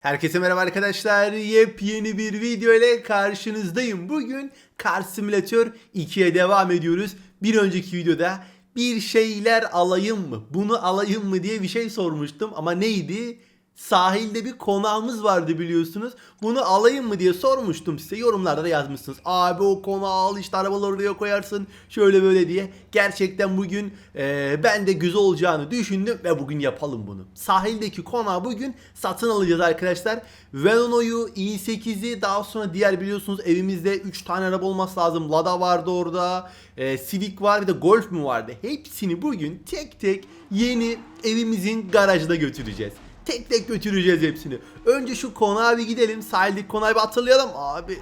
Herkese merhaba arkadaşlar. Yepyeni bir video ile karşınızdayım. Bugün Car Simulator 2'ye devam ediyoruz. Bir önceki videoda bir şeyler alayım mı? Bunu alayım mı diye bir şey sormuştum ama neydi? Sahilde bir konağımız vardı biliyorsunuz. Bunu alayım mı diye sormuştum size. Yorumlarda da yazmışsınız. Abi o konağı al işte arabaları oraya koyarsın. Şöyle böyle diye. Gerçekten bugün e, ben de güzel olacağını düşündüm ve bugün yapalım bunu. Sahildeki konağı bugün satın alacağız arkadaşlar. Velono'yu, i8'i daha sonra diğer biliyorsunuz evimizde 3 tane araba olması lazım. Lada vardı orada. E, Civic var bir de Golf mu vardı? Hepsini bugün tek tek yeni evimizin garajına götüreceğiz. Tek tek götüreceğiz hepsini. Önce şu konağa bir gidelim. Sahildeki konağı bir hatırlayalım. Abi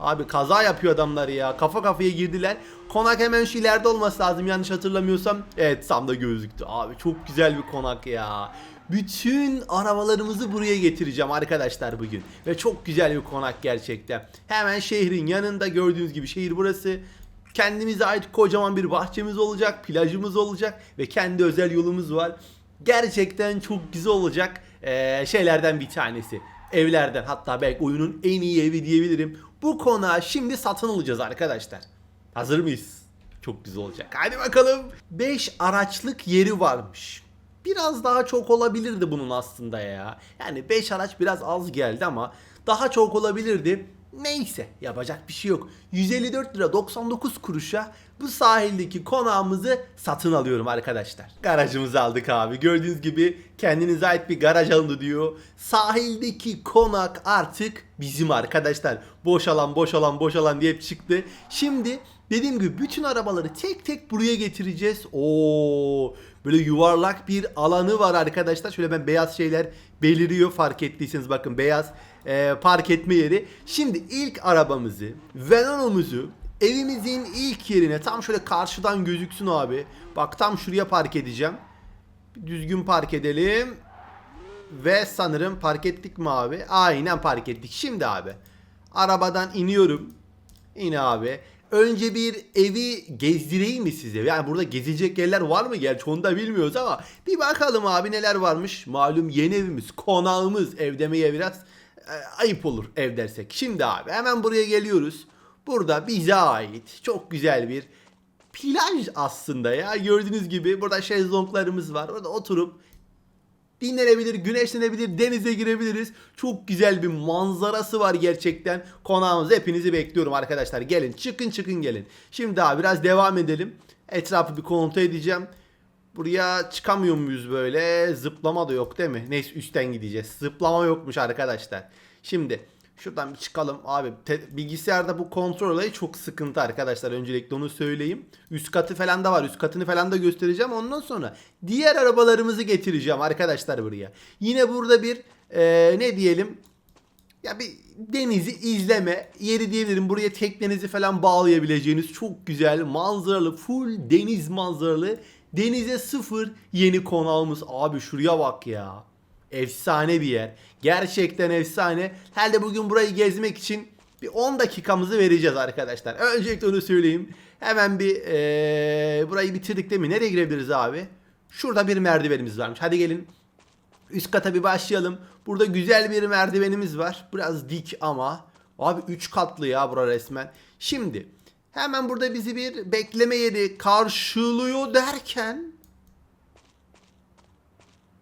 Abi kaza yapıyor adamlar ya. Kafa kafaya girdiler. Konak hemen şu ileride olması lazım yanlış hatırlamıyorsam. Evet Sam'da gözüktü. Abi çok güzel bir konak ya. Bütün arabalarımızı buraya getireceğim arkadaşlar bugün. Ve çok güzel bir konak gerçekten. Hemen şehrin yanında gördüğünüz gibi şehir burası. Kendimize ait kocaman bir bahçemiz olacak, plajımız olacak ve kendi özel yolumuz var. Gerçekten çok güzel olacak ee, şeylerden bir tanesi. Evlerden hatta belki oyunun en iyi evi diyebilirim. Bu konağı şimdi satın alacağız arkadaşlar. Hazır mıyız? Çok güzel olacak. Hadi bakalım. 5 araçlık yeri varmış. Biraz daha çok olabilirdi bunun aslında ya. Yani 5 araç biraz az geldi ama daha çok olabilirdi. Neyse yapacak bir şey yok. 154 lira 99 kuruşa bu sahildeki konağımızı satın alıyorum arkadaşlar. Garajımızı aldık abi. Gördüğünüz gibi kendinize ait bir garaj alındı diyor. Sahildeki konak artık bizim arkadaşlar. Boş alan boş alan boş alan diye çıktı. Şimdi dediğim gibi bütün arabaları tek tek buraya getireceğiz. Oo böyle yuvarlak bir alanı var arkadaşlar. Şöyle ben beyaz şeyler beliriyor fark ettiyseniz bakın beyaz e, park etme yeri. Şimdi ilk arabamızı, Venon'umuzu evimizin ilk yerine tam şöyle karşıdan gözüksün abi. Bak tam şuraya park edeceğim. Düzgün park edelim. Ve sanırım park ettik mi abi? Aynen park ettik. Şimdi abi arabadan iniyorum. İn abi. Önce bir evi gezdireyim mi size? Yani burada gezecek yerler var mı? Gerçi onu da bilmiyoruz ama bir bakalım abi neler varmış. Malum yeni evimiz, konağımız. Ev demeye biraz ayıp olur ev dersek. Şimdi abi hemen buraya geliyoruz. Burada bize ait çok güzel bir plaj aslında ya. Gördüğünüz gibi burada şezlonglarımız var. Orada oturup dinlenebilir, güneşlenebilir, denize girebiliriz. Çok güzel bir manzarası var gerçekten. Konağımızda hepinizi bekliyorum arkadaşlar. Gelin çıkın çıkın gelin. Şimdi daha biraz devam edelim. Etrafı bir kontrol edeceğim. Buraya çıkamıyor muyuz böyle? Zıplama da yok değil mi? Neyse üstten gideceğiz. Zıplama yokmuş arkadaşlar. Şimdi şuradan bir çıkalım. Abi bilgisayarda bu kontrol olayı çok sıkıntı arkadaşlar. Öncelikle onu söyleyeyim. Üst katı falan da var. Üst katını falan da göstereceğim. Ondan sonra diğer arabalarımızı getireceğim arkadaşlar buraya. Yine burada bir eee, ne diyelim ya bir denizi izleme yeri diyebilirim. Buraya teknenizi falan bağlayabileceğiniz çok güzel manzaralı full deniz manzaralı denize sıfır yeni konağımız. Abi şuraya bak ya. Efsane bir yer. Gerçekten efsane. Herhalde bugün burayı gezmek için bir 10 dakikamızı vereceğiz arkadaşlar. Öncelikle onu söyleyeyim. Hemen bir eee, burayı bitirdik değil mi? Nereye girebiliriz abi? Şurada bir merdivenimiz varmış. Hadi gelin Üst kata bir başlayalım. Burada güzel bir merdivenimiz var. Biraz dik ama. Abi 3 katlı ya bura resmen. Şimdi hemen burada bizi bir bekleme yeri karşılıyor derken.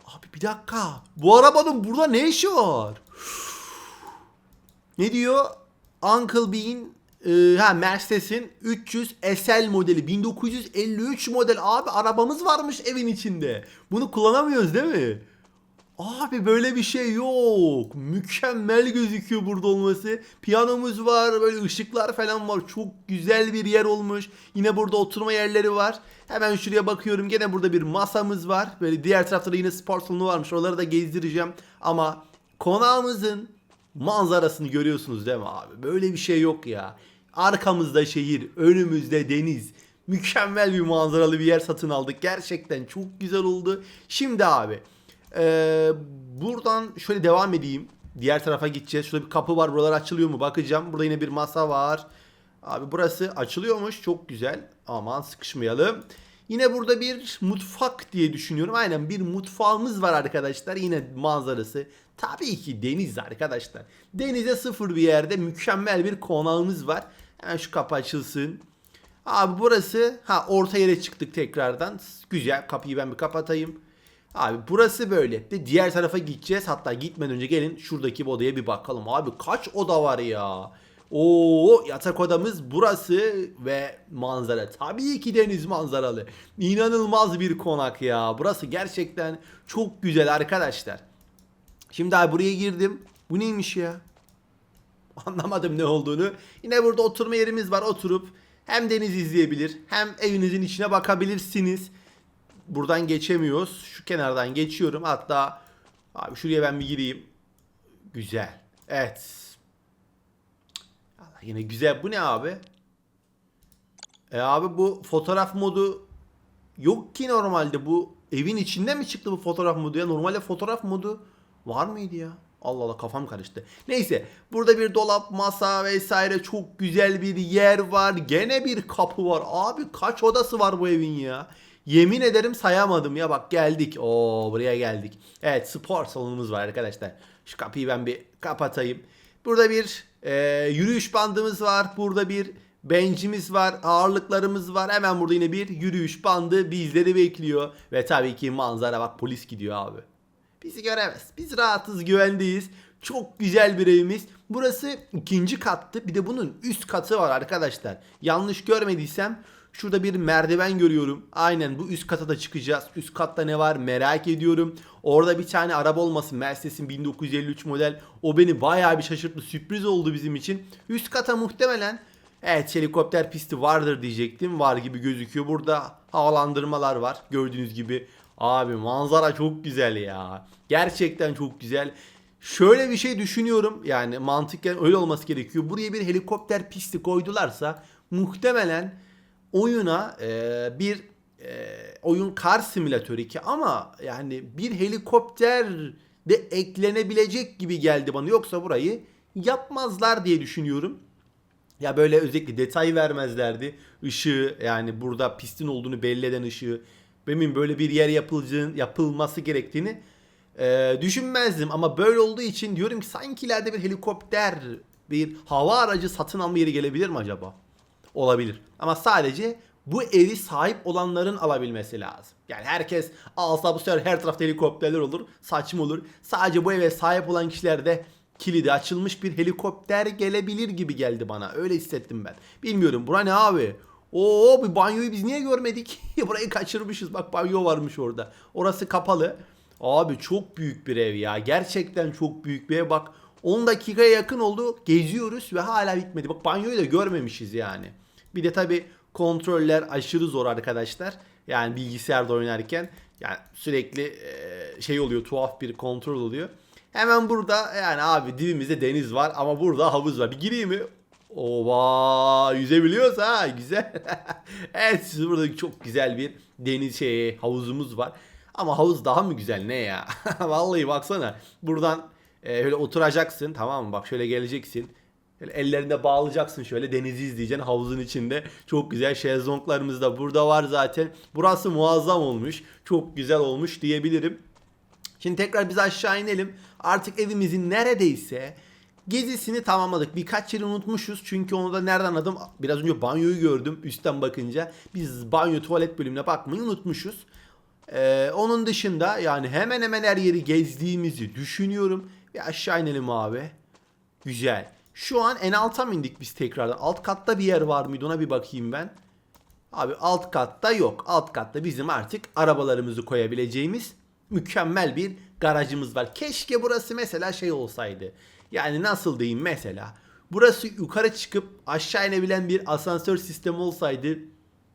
Abi bir dakika. Bu arabanın burada ne işi var? Ne diyor? Uncle Bean e, ha Mercedes'in 300 SL modeli 1953 model abi arabamız varmış evin içinde. Bunu kullanamıyoruz değil mi? Abi böyle bir şey yok. Mükemmel gözüküyor burada olması. Piyanomuz var, böyle ışıklar falan var. Çok güzel bir yer olmuş. Yine burada oturma yerleri var. Hemen şuraya bakıyorum. Gene burada bir masamız var. Böyle diğer tarafta da yine spor salonu varmış. Oraları da gezdireceğim. Ama konağımızın manzarasını görüyorsunuz değil mi abi? Böyle bir şey yok ya. Arkamızda şehir, önümüzde deniz. Mükemmel bir manzaralı bir yer satın aldık. Gerçekten çok güzel oldu. Şimdi abi ee, buradan şöyle devam edeyim. Diğer tarafa gideceğiz. Şurada bir kapı var. Buralar açılıyor mu? Bakacağım. Burada yine bir masa var. Abi burası açılıyormuş. Çok güzel. Aman sıkışmayalım. Yine burada bir mutfak diye düşünüyorum. Aynen bir mutfağımız var arkadaşlar. Yine manzarası. Tabii ki deniz arkadaşlar. Denize sıfır bir yerde mükemmel bir konağımız var. Hemen şu kapı açılsın. Abi burası ha orta yere çıktık tekrardan. Güzel kapıyı ben bir kapatayım. Abi burası böyle. De diğer tarafa gideceğiz. Hatta gitmeden önce gelin şuradaki odaya bir bakalım. Abi kaç oda var ya? Oo yatak odamız burası ve manzara. Tabii ki deniz manzaralı. İnanılmaz bir konak ya. Burası gerçekten çok güzel arkadaşlar. Şimdi abi buraya girdim. Bu neymiş ya? Anlamadım ne olduğunu. Yine burada oturma yerimiz var. Oturup hem deniz izleyebilir hem evinizin içine bakabilirsiniz. Buradan geçemiyoruz. Şu kenardan geçiyorum. Hatta abi şuraya ben bir gireyim. Güzel. Evet. Allah yine güzel. Bu ne abi? E abi bu fotoğraf modu yok ki normalde. Bu evin içinde mi çıktı bu fotoğraf modu ya? Normalde fotoğraf modu var mıydı ya? Allah Allah kafam karıştı. Neyse burada bir dolap, masa vesaire çok güzel bir yer var. Gene bir kapı var. Abi kaç odası var bu evin ya? Yemin ederim sayamadım ya bak geldik. Oo buraya geldik. Evet spor salonumuz var arkadaşlar. Şu kapıyı ben bir kapatayım. Burada bir e, yürüyüş bandımız var. Burada bir bencimiz var. Ağırlıklarımız var. Hemen burada yine bir yürüyüş bandı bizleri bekliyor. Ve tabii ki manzara bak polis gidiyor abi. Bizi göremez. Biz rahatız, güvendeyiz. Çok güzel bir evimiz. Burası ikinci kattı. Bir de bunun üst katı var arkadaşlar. Yanlış görmediysem şurada bir merdiven görüyorum. Aynen bu üst kata da çıkacağız. Üst katta ne var merak ediyorum. Orada bir tane araba olması Mercedes'in 1953 model. O beni bayağı bir şaşırttı. Sürpriz oldu bizim için. Üst kata muhtemelen Evet helikopter pisti vardır diyecektim. Var gibi gözüküyor. Burada havalandırmalar var. Gördüğünüz gibi. Abi manzara çok güzel ya. Gerçekten çok güzel. Şöyle bir şey düşünüyorum. Yani mantıken öyle olması gerekiyor. Buraya bir helikopter pisti koydularsa muhtemelen oyuna e, bir e, oyun kar simülatörü ki ama yani bir helikopter de eklenebilecek gibi geldi bana. Yoksa burayı yapmazlar diye düşünüyorum. Ya böyle özellikle detay vermezlerdi. Işığı yani burada pistin olduğunu belli eden ışığı. Benim böyle bir yer yapılacağın, yapılması gerektiğini e, düşünmezdim. Ama böyle olduğu için diyorum ki sanki ileride bir helikopter, bir hava aracı satın alma yeri gelebilir mi acaba? Olabilir. Ama sadece bu evi sahip olanların alabilmesi lazım. Yani herkes alsa bu sefer her tarafta helikopterler olur. Saçma olur. Sadece bu eve sahip olan kişilerde kilidi açılmış bir helikopter gelebilir gibi geldi bana. Öyle hissettim ben. Bilmiyorum. Bura ne abi? Oo bir banyoyu biz niye görmedik? Burayı kaçırmışız. Bak banyo varmış orada. Orası kapalı. Abi çok büyük bir ev ya. Gerçekten çok büyük bir ev. Bak 10 dakikaya yakın oldu. Geziyoruz ve hala bitmedi. Bak banyoyu da görmemişiz yani. Bir de tabi kontroller aşırı zor arkadaşlar. Yani bilgisayarda oynarken yani sürekli e, şey oluyor tuhaf bir kontrol oluyor. Hemen burada yani abi dibimizde deniz var ama burada havuz var. Bir gireyim mi? Ova yüzebiliyoruz ha güzel. evet siz burada çok güzel bir deniz şey havuzumuz var. Ama havuz daha mı güzel ne ya? Vallahi baksana buradan e, öyle oturacaksın tamam mı? Bak şöyle geleceksin. Böyle ellerinde bağlayacaksın şöyle denizi izleyeceksin havuzun içinde. Çok güzel şezlonglarımız da burada var zaten. Burası muazzam olmuş. Çok güzel olmuş diyebilirim. Şimdi tekrar biz aşağı inelim. Artık evimizin neredeyse gezisini tamamladık. Birkaç yeri unutmuşuz. Çünkü onu da nereden anladım? Biraz önce banyoyu gördüm üstten bakınca. Biz banyo tuvalet bölümüne bakmayı unutmuşuz. Ee, onun dışında yani hemen hemen her yeri gezdiğimizi düşünüyorum. Ve aşağı inelim abi. Güzel. Şu an en alta mı indik biz tekrardan? Alt katta bir yer var mıydı ona bir bakayım ben. Abi alt katta yok. Alt katta bizim artık arabalarımızı koyabileceğimiz mükemmel bir garajımız var. Keşke burası mesela şey olsaydı. Yani nasıl diyeyim mesela. Burası yukarı çıkıp aşağı inebilen bir asansör sistemi olsaydı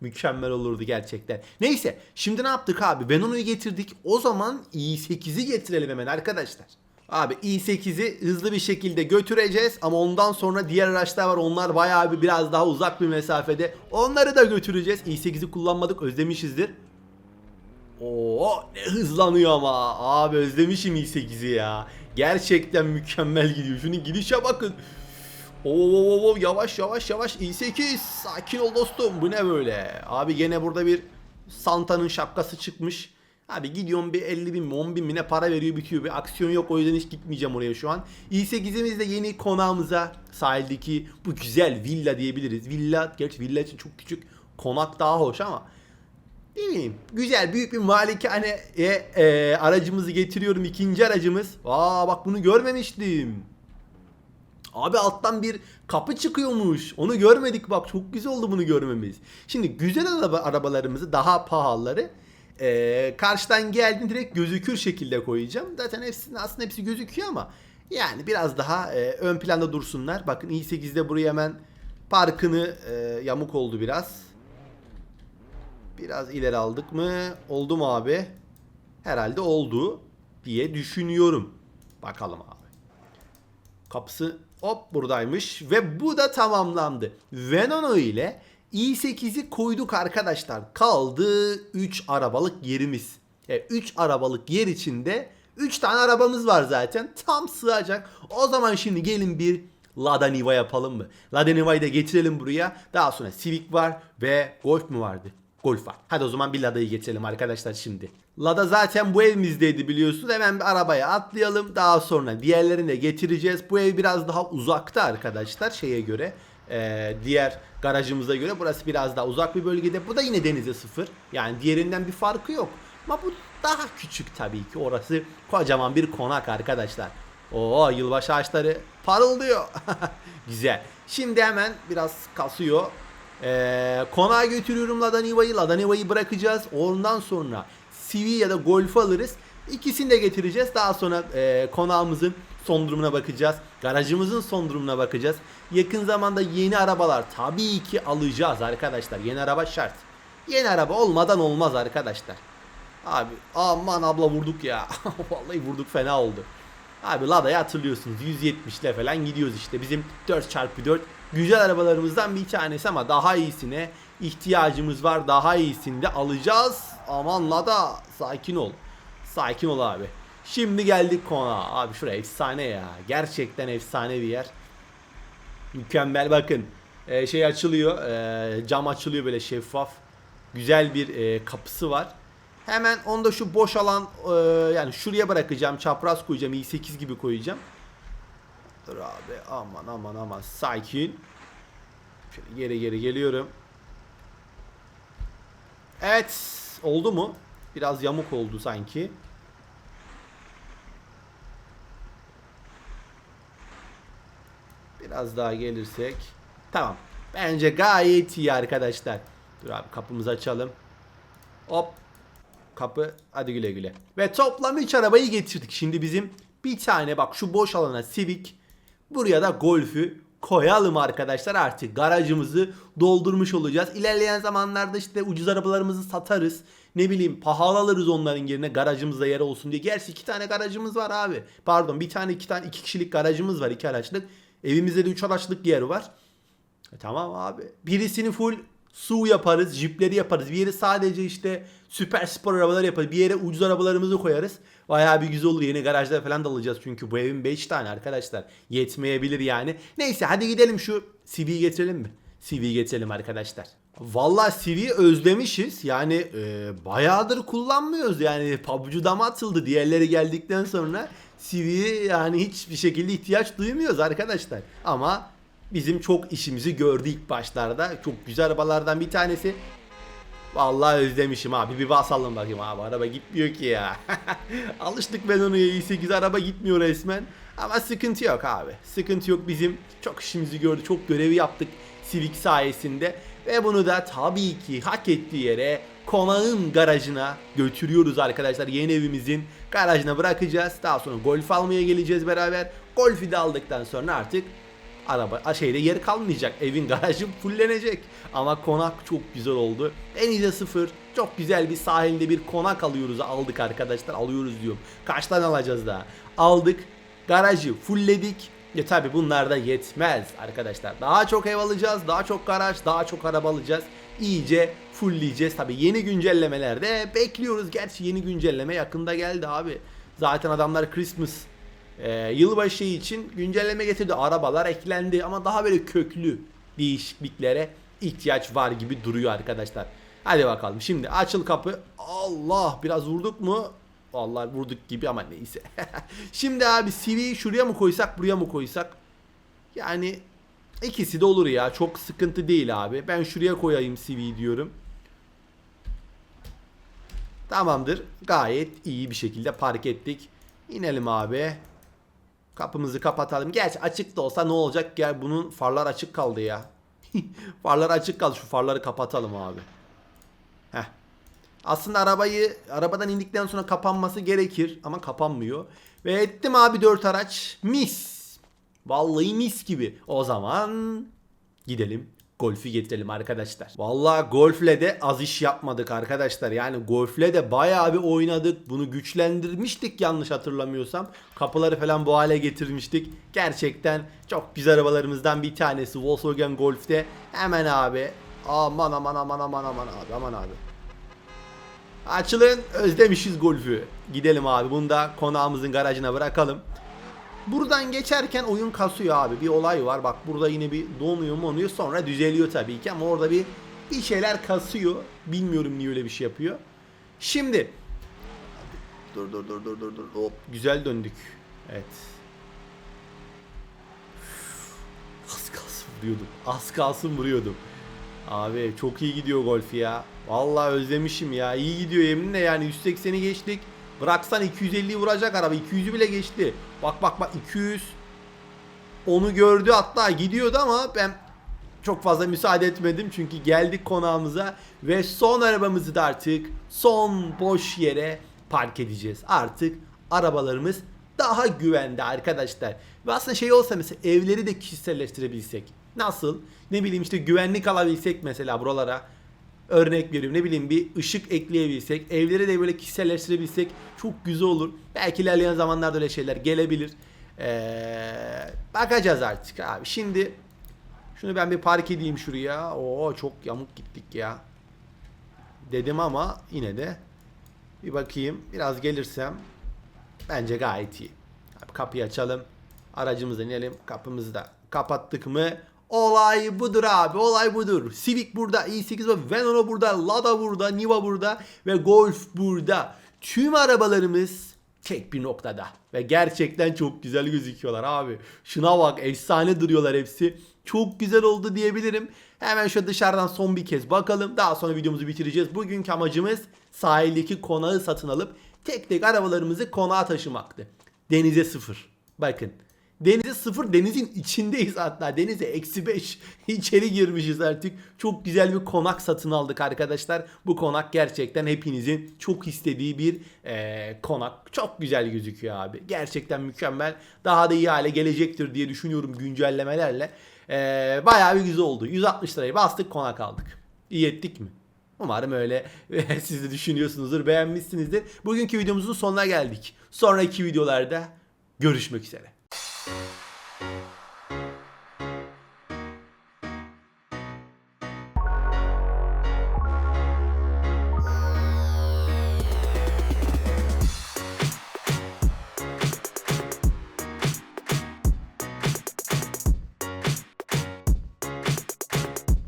mükemmel olurdu gerçekten. Neyse şimdi ne yaptık abi? Benono'yu getirdik. O zaman i8'i getirelim hemen arkadaşlar. Abi i8'i hızlı bir şekilde götüreceğiz ama ondan sonra diğer araçlar var. Onlar bayağı bir biraz daha uzak bir mesafede. Onları da götüreceğiz. i8'i kullanmadık özlemişizdir. Oo ne hızlanıyor ama. Abi özlemişim i8'i ya. Gerçekten mükemmel gidiyor. Şunun gidişe bakın. Oo, yavaş yavaş yavaş i8 sakin ol dostum bu ne böyle abi gene burada bir Santa'nın şapkası çıkmış. Abi gidiyorum bir 50 bin mi 10 bin mi ne para veriyor bitiyor. Bir aksiyon yok o yüzden hiç gitmeyeceğim oraya şu an. i8'imiz de yeni konağımıza sahildeki bu güzel villa diyebiliriz. Villa gerçi villa için çok küçük. Konak daha hoş ama ne güzel büyük bir malikaneye e, aracımızı getiriyorum ikinci aracımız. Aa bak bunu görmemiştim. Abi alttan bir kapı çıkıyormuş. Onu görmedik bak çok güzel oldu bunu görmemiz. Şimdi güzel araba, arabalarımızı daha pahalıları e, karşıdan geldiğinde direkt gözükür şekilde koyacağım. Zaten hepsinin aslında hepsi gözüküyor ama yani biraz daha e, ön planda dursunlar. Bakın i8'de buraya hemen parkını e, yamuk oldu biraz. Biraz ileri aldık mı? Oldu mu abi? Herhalde oldu diye düşünüyorum. Bakalım abi. Kapısı hop buradaymış ve bu da tamamlandı. Venano ile i8'i koyduk arkadaşlar. Kaldı 3 arabalık yerimiz. 3 arabalık yer içinde 3 tane arabamız var zaten. Tam sığacak. O zaman şimdi gelin bir Lada Niva yapalım mı? Lada Niva'yı da getirelim buraya. Daha sonra Civic var ve Golf mu vardı? Golf var. Hadi o zaman bir Lada'yı getirelim arkadaşlar şimdi. Lada zaten bu evimizdeydi biliyorsunuz. Hemen bir arabaya atlayalım. Daha sonra diğerlerini de getireceğiz. Bu ev biraz daha uzakta arkadaşlar şeye göre. Ee, diğer garajımıza göre burası biraz daha uzak bir bölgede. Bu da yine denize sıfır. Yani diğerinden bir farkı yok. Ama bu daha küçük tabii ki. Orası kocaman bir konak arkadaşlar. Oo yılbaşı ağaçları parıldıyor. Güzel. Şimdi hemen biraz kasıyor. Ee, konağa götürüyorum Ladaniva'yı. Ladaniva'yı bırakacağız. Ondan sonra CV ya da Golf'u alırız. İkisini de getireceğiz. Daha sonra e, konağımızın son durumuna bakacağız. Garajımızın son durumuna bakacağız. Yakın zamanda yeni arabalar tabii ki alacağız arkadaşlar. Yeni araba şart. Yeni araba olmadan olmaz arkadaşlar. Abi aman abla vurduk ya. Vallahi vurduk fena oldu. Abi Lada'yı hatırlıyorsunuz 170 ile falan gidiyoruz işte bizim 4x4 güzel arabalarımızdan bir tanesi ama daha iyisine ihtiyacımız var daha iyisini de alacağız aman Lada sakin ol sakin ol abi şimdi geldik konağa abi şuraya efsane ya gerçekten efsane bir yer mükemmel bakın Ee, şey açılıyor ee, cam açılıyor böyle şeffaf güzel bir ee, kapısı var Hemen onda şu boş alan e, yani şuraya bırakacağım. Çapraz koyacağım. i8 gibi koyacağım. Dur abi aman aman aman sakin. Şöyle geri geri geliyorum. Evet oldu mu? Biraz yamuk oldu sanki. Biraz daha gelirsek. Tamam. Bence gayet iyi arkadaşlar. Dur abi kapımızı açalım. Hop Kapı hadi güle güle. Ve toplam 3 arabayı getirdik. Şimdi bizim bir tane bak şu boş alana Civic buraya da Golf'ü koyalım arkadaşlar artık garajımızı doldurmuş olacağız. İlerleyen zamanlarda işte ucuz arabalarımızı satarız. Ne bileyim pahalı alırız onların yerine garajımızda yer olsun diye. Gerçi iki tane garajımız var abi. Pardon bir tane iki tane iki kişilik garajımız var iki araçlık. Evimizde de üç araçlık yer var. E, tamam abi. Birisini full su yaparız, jipleri yaparız. Bir yere sadece işte süper spor arabalar yaparız. Bir yere ucuz arabalarımızı koyarız. Bayağı bir güzel olur. Yeni garajlar falan da alacağız çünkü bu evin 5 tane arkadaşlar. Yetmeyebilir yani. Neyse hadi gidelim şu CV'yi getirelim mi? CV'yi getirelim arkadaşlar. Vallahi CV'yi özlemişiz. Yani e, bayağıdır kullanmıyoruz. Yani PUBG'da mı atıldı? Diğerleri geldikten sonra CV'ye yani hiçbir şekilde ihtiyaç duymuyoruz arkadaşlar. Ama bizim çok işimizi gördü ilk başlarda. Çok güzel arabalardan bir tanesi. Vallahi özlemişim abi. Bir basalım bakayım abi. Araba gitmiyor ki ya. Alıştık ben onu i8 araba gitmiyor resmen. Ama sıkıntı yok abi. Sıkıntı yok bizim. Çok işimizi gördü. Çok görevi yaptık Civic sayesinde. Ve bunu da tabii ki hak ettiği yere konağın garajına götürüyoruz arkadaşlar. Yeni evimizin garajına bırakacağız. Daha sonra golf almaya geleceğiz beraber. Golf'i de aldıktan sonra artık araba şeyde yer kalmayacak. Evin garajı fullenecek. Ama konak çok güzel oldu. Denize sıfır. Çok güzel bir sahilde bir konak alıyoruz. Aldık arkadaşlar. Alıyoruz diyorum. Kaç tane alacağız daha? Aldık. Garajı fullledik. Ya tabi bunlar da yetmez arkadaşlar. Daha çok ev alacağız, daha çok garaj, daha çok araba alacağız. İyice fullleyeceğiz. Tabi yeni güncellemelerde bekliyoruz. Gerçi yeni güncelleme yakında geldi abi. Zaten adamlar Christmas e, yılbaşı için güncelleme getirdi. Arabalar eklendi ama daha böyle köklü değişikliklere ihtiyaç var gibi duruyor arkadaşlar. Hadi bakalım şimdi açıl kapı. Allah biraz vurduk mu? Vallahi vurduk gibi ama neyse. şimdi abi CV'yi şuraya mı koysak buraya mı koysak? Yani ikisi de olur ya. Çok sıkıntı değil abi. Ben şuraya koyayım CV diyorum. Tamamdır. Gayet iyi bir şekilde park ettik. İnelim abi. Kapımızı kapatalım. Gerçi açık da olsa ne olacak? Gel bunun farlar açık kaldı ya. farlar açık kaldı. Şu farları kapatalım abi. Heh. Aslında arabayı arabadan indikten sonra kapanması gerekir ama kapanmıyor. Ve ettim abi 4 araç. Mis. Vallahi mis gibi. O zaman gidelim golfü getirelim arkadaşlar. Vallahi golfle de az iş yapmadık arkadaşlar. Yani golfle de bayağı bir oynadık. Bunu güçlendirmiştik yanlış hatırlamıyorsam. Kapıları falan bu hale getirmiştik. Gerçekten çok güzel arabalarımızdan bir tanesi Volkswagen Golf'te. Hemen abi. Aman aman aman aman aman abi aman abi. Açılın özlemişiz golfü. Gidelim abi bunu da konağımızın garajına bırakalım. Buradan geçerken oyun kasıyor abi. Bir olay var. Bak burada yine bir donuyor monuyor. Sonra düzeliyor tabii ki ama orada bir bir şeyler kasıyor. Bilmiyorum niye öyle bir şey yapıyor. Şimdi dur dur dur dur dur dur. Hop güzel döndük. Evet. Az kalsın vuruyordum. Az kalsın vuruyordum. Abi çok iyi gidiyor golf ya. Vallahi özlemişim ya. İyi gidiyor yeminle yani 180'i geçtik. Bıraksan 250'yi vuracak araba. 200'ü bile geçti. Bak bak bak 200 onu gördü hatta gidiyordu ama ben çok fazla müsaade etmedim çünkü geldik konağımıza ve son arabamızı da artık son boş yere park edeceğiz. Artık arabalarımız daha güvende arkadaşlar. Ve aslında şey olsa mesela evleri de kişiselleştirebilsek. Nasıl? Ne bileyim işte güvenlik alabilsek mesela buralara. Örnek veriyorum ne bileyim bir ışık ekleyebilsek, evleri de böyle kişiselleştirebilsek çok güzel olur. Belki ilerleyen zamanlarda öyle şeyler gelebilir. Ee, bakacağız artık abi. Şimdi şunu ben bir park edeyim şuraya. Oo çok yamuk gittik ya. Dedim ama yine de bir bakayım. Biraz gelirsem bence gayet iyi. Abi kapıyı açalım. Aracımıza inelim. Kapımızı da kapattık mı? Olay budur abi. Olay budur. Civic burada, i8 var, Veneno burada, Lada burada, Niva burada ve Golf burada. Tüm arabalarımız tek bir noktada. Ve gerçekten çok güzel gözüküyorlar abi. Şuna bak efsane duruyorlar hepsi. Çok güzel oldu diyebilirim. Hemen şöyle dışarıdan son bir kez bakalım. Daha sonra videomuzu bitireceğiz. Bugünkü amacımız sahildeki konağı satın alıp tek tek arabalarımızı konağa taşımaktı. Denize sıfır. Bakın. Denize sıfır denizin içindeyiz hatta denize eksi 5 içeri girmişiz artık. Çok güzel bir konak satın aldık arkadaşlar. Bu konak gerçekten hepinizin çok istediği bir eee, konak. Çok güzel gözüküyor abi. Gerçekten mükemmel. Daha da iyi hale gelecektir diye düşünüyorum güncellemelerle. Eee bayağı bir güzel oldu. 160 lirayı bastık konak aldık. İyi ettik mi? Umarım öyle siz de düşünüyorsunuzdur, beğenmişsinizdir. Bugünkü videomuzun sonuna geldik. Sonraki videolarda görüşmek üzere. you